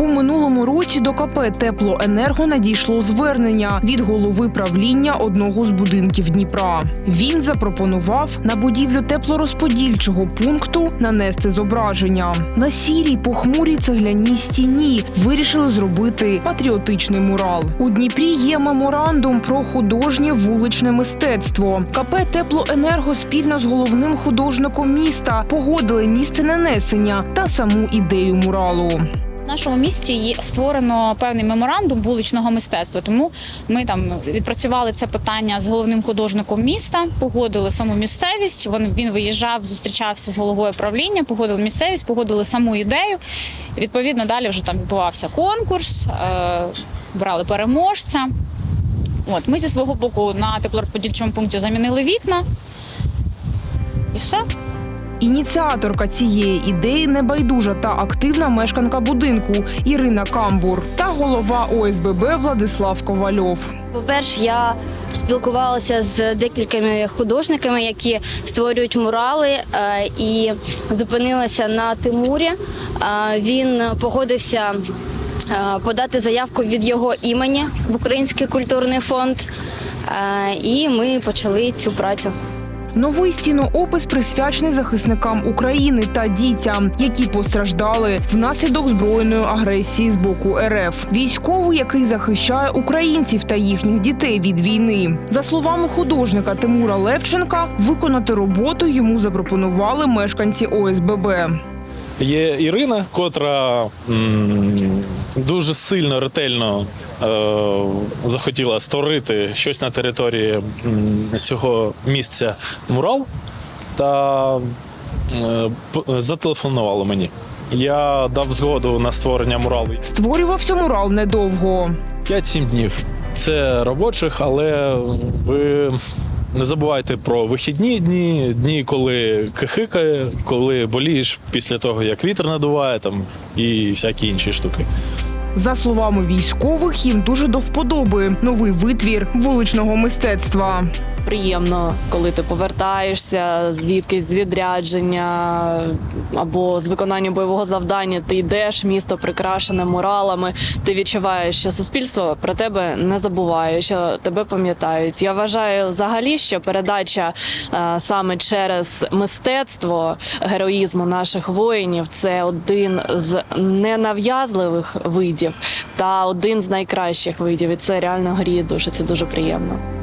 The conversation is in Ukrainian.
У минулому році до КП Теплоенерго надійшло звернення від голови правління одного з будинків Дніпра. Він запропонував на будівлю теплорозподільчого пункту нанести зображення. На сірій похмурій цегляній стіні вирішили зробити патріотичний мурал. У Дніпрі є меморандум про художнє вуличне мистецтво. КП Теплоенерго спільно з головним художником міста погодили місце нанесення та саму ідею муралу. В нашому місті є створено певний меморандум вуличного мистецтва. Тому ми там відпрацювали це питання з головним художником міста, погодили саму місцевість. Він, він виїжджав, зустрічався з головою правління, погодили місцевість, погодили саму ідею. Відповідно, далі вже там відбувався конкурс, е, брали переможця. От ми зі свого боку на теплорозподільчому пункті замінили вікна. І все. Ініціаторка цієї ідеї небайдужа та активна мешканка будинку Ірина Камбур та голова ОСББ Владислав Ковальов. По-перше, я спілкувалася з декількома художниками, які створюють мурали, е, і зупинилася на Тимурі. Е, Він погодився е, подати заявку від його імені в Український культурний фонд. І ми почали цю працю. Новий стіноопис присвячений захисникам України та дітям, які постраждали внаслідок збройної агресії з боку РФ. Військовий, який захищає українців та їхніх дітей від війни. За словами художника Тимура Левченка, виконати роботу йому запропонували мешканці ОСББ. Є Ірина, котра дуже сильно ретельно е, захотіла створити щось на території цього місця мурал та е, зателефонувала мені. Я дав згоду на створення муралу. Створювався мурал недовго. 5-7 днів. Це робочих, але ви не забувайте про вихідні дні, дні, коли кихикає, коли болієш після того, як вітер надуває там і всякі інші штуки. За словами військових, їм дуже до вподоби новий витвір вуличного мистецтва. Приємно, коли ти повертаєшся звідкись з відрядження або з виконання бойового завдання. Ти йдеш, місто прикрашене муралами. Ти відчуваєш, що суспільство про тебе не забуває, що тебе пам'ятають. Я вважаю взагалі, що передача е, саме через мистецтво героїзму наших воїнів це один з ненав'язливих видів та один з найкращих видів. І це реально гріє дуже. Це дуже приємно.